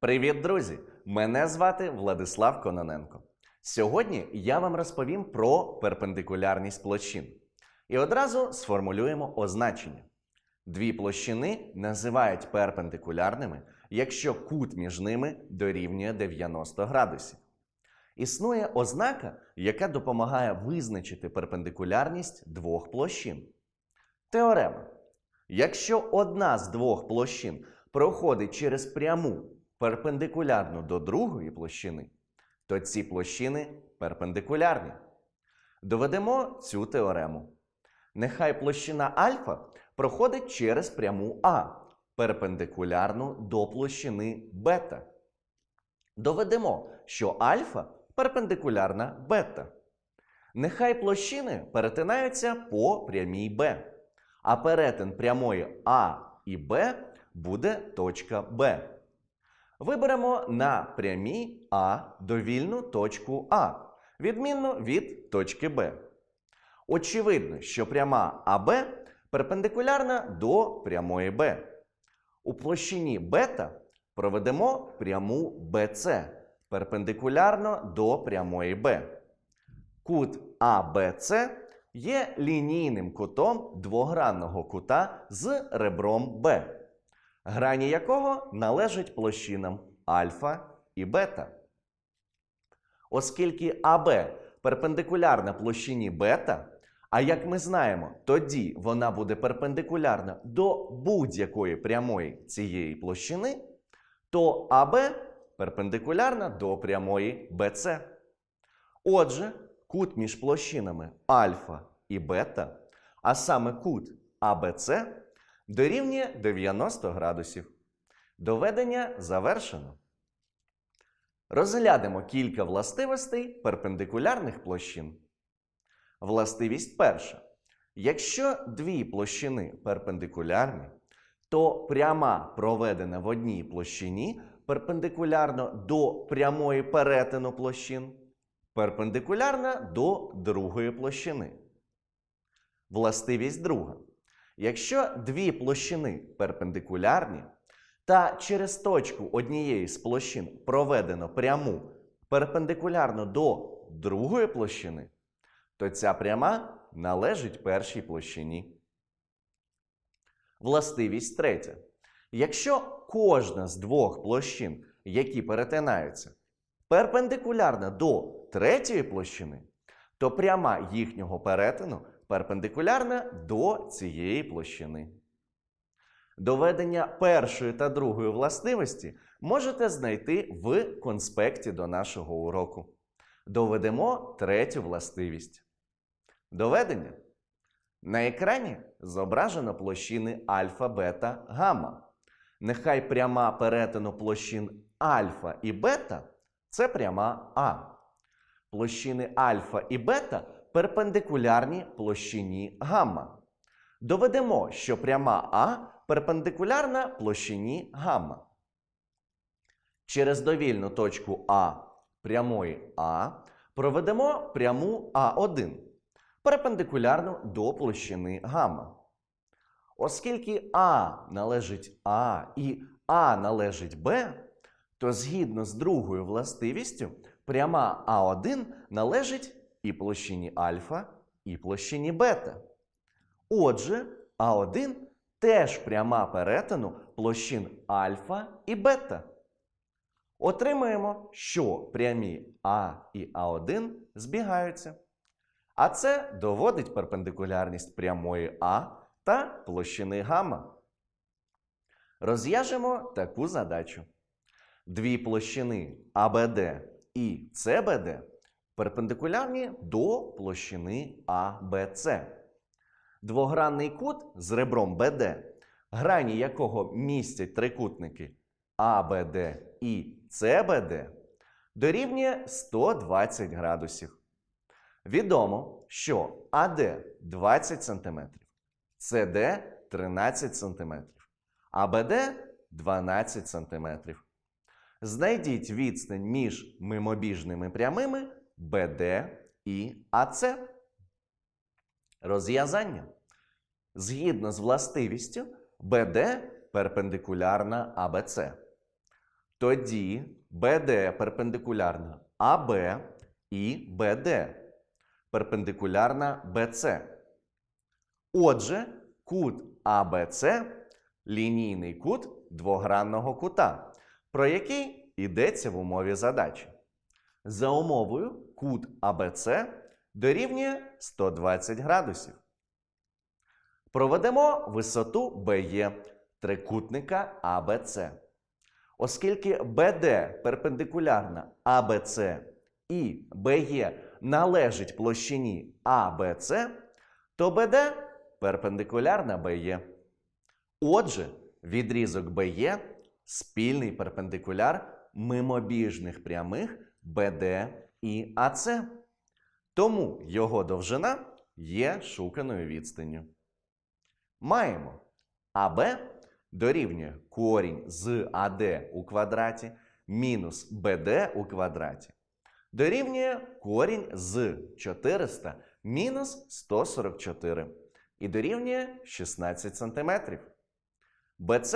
Привіт, друзі! Мене звати Владислав Кононенко. Сьогодні я вам розповім про перпендикулярність площин. І одразу сформулюємо означення. Дві площини називають перпендикулярними, якщо кут між ними дорівнює 90 градусів. Існує ознака, яка допомагає визначити перпендикулярність двох площин. Теорема. Якщо одна з двох площин проходить через пряму перпендикулярну до другої площини, то ці площини перпендикулярні. Доведемо цю теорему. Нехай площина альфа проходить через пряму А, перпендикулярну до площини бета. Доведемо, що альфа перпендикулярна бета. Нехай площини перетинаються по прямій Б, а перетин прямої А і Б буде точка Б. Виберемо на прямій А довільну точку А, відмінно від точки Б. Очевидно, що пряма АБ перпендикулярна до прямої Б. У площині бета проведемо пряму БЦ перпендикулярно до прямої Б. Кут АБЦ є лінійним кутом двогранного кута з ребром Б, грані якого належать площинам альфа і бета. Оскільки АБ перпендикулярна площині бета, а як ми знаємо, тоді вона буде перпендикулярна до будь-якої прямої цієї площини, то АБ перпендикулярна до прямої БЦ. Отже, кут між площинами альфа і бета, а саме кут АБЦ, дорівнює 90 градусів. Доведення завершено. Розглянемо кілька властивостей перпендикулярних площин. Властивість перша. Якщо дві площини перпендикулярні, то пряма, проведена в одній площині, перпендикулярно до прямої перетину площин, перпендикулярна до другої площини. Властивість друга. Якщо дві площини перпендикулярні, та через точку однієї з площин проведено пряму перпендикулярно до другої площини, то ця пряма належить першій площині. Властивість третя. Якщо кожна з двох площин, які перетинаються, перпендикулярна до третьої площини, то пряма їхнього перетину перпендикулярна до цієї площини. Доведення першої та другої властивості можете знайти в конспекті до нашого уроку. Доведемо третю властивість. Доведення. На екрані зображено площини альфа, бета, гамма. Нехай пряма перетину площин альфа і бета це пряма А. Площини альфа і бета перпендикулярні площині гамма. Доведемо, що пряма А перпендикулярна площині гамма. Через довільну точку А прямої А проведемо пряму А1 перпендикулярну до площини гамма. Оскільки А належить А і А належить Б, то згідно з другою властивістю пряма А1 належить і площині альфа, і площині бета. Отже, А1 теж пряма перетину площин альфа і бета. Отримаємо, що прямі А і А1 збігаються. А це доводить перпендикулярність прямої А та площини гамма. Розв'яжемо таку задачу. Дві площини АБД і СБД перпендикулярні до площини АБЦ. Двогранний кут з ребром БД, грані якого містять трикутники АБД і СБД, дорівнює 120 градусів. Відомо, що АД 20 см, СД 13 см, АБД 12 см. Знайдіть відстань між мимобіжними прямими БД і АЦ. Розв'язання. Згідно з властивістю, БД перпендикулярна АБЦ. тоді BD перпендикулярна АБ і BD перпендикулярна BC. Отже, кут АБЦ лінійний кут двогранного кута, про який йдеться в умові задачі. За умовою кут АБЦ дорівнює 120 градусів. Проведемо висоту БЕ трикутника АБЦ. Оскільки БД перпендикулярна АБЦ і БЕ належить площині АБЦ, то БД перпендикулярна БЕ. Отже, відрізок БЕ спільний перпендикуляр мимобіжних прямих БД і АЦ. Тому його довжина є шуканою відстанню. Маємо АБ дорівнює корінь з АД у квадраті мінус БД у квадраті. Дорівнює корінь з 400 мінус 144 і дорівнює 16 см. БЦ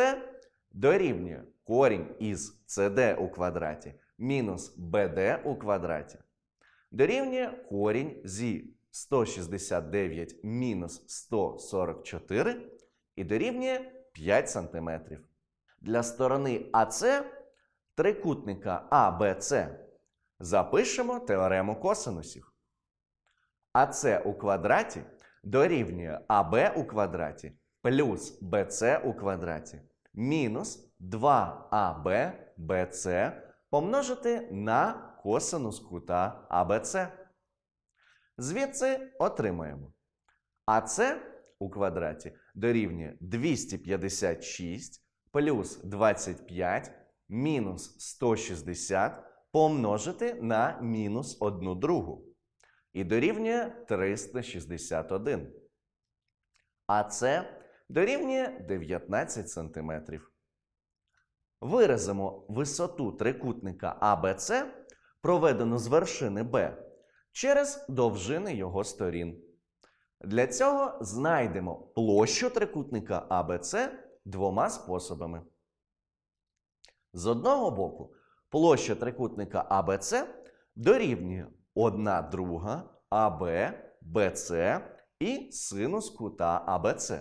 дорівнює корінь із СД у квадраті мінус БД у квадраті. Дорівнює корінь зі 169 мінус 144 і дорівнює 5 см. Для сторони АЦ трикутника АБЦ запишемо теорему косинусів. АЦ у квадраті дорівнює АБ у квадраті плюс БЦ у квадраті мінус 2АБ БЦ помножити на косинус кута АБЦ. Звідси отримаємо. АЦ у квадраті дорівнює 256 плюс 25 мінус 160 помножити на мінус 1 другу. І дорівнює 361. АЦ дорівнює 19 см. Виразимо висоту трикутника АБЦ, проведену з вершини Б, через довжини його сторін. Для цього знайдемо площу трикутника АБЦ двома способами. З одного боку, площа трикутника АБЦ дорівнює 1 друга АБ, БЦ і синус кута АБЦ.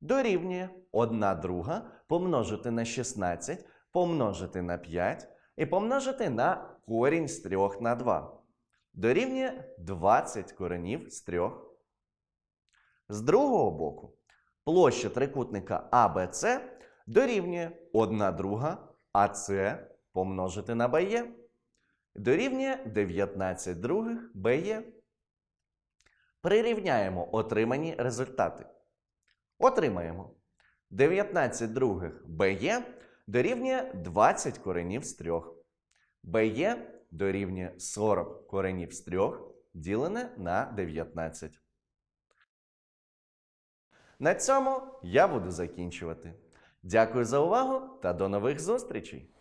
Дорівнює 1 друга помножити на 16, помножити на 5 і помножити на корінь з 3 на 2. Дорівнює 20 коренів з 3. З другого боку, площа трикутника АБЦ дорівнює 1 друга АЦ помножити на БЕ. Дорівнює 19 других БЕ. Прирівняємо отримані результати. Отримаємо 19 других БЕ дорівнює 20 коренів з 3. БЕ дорівнює 40 коренів з 3 ділене на 19. На цьому я буду закінчувати. Дякую за увагу та до нових зустрічей!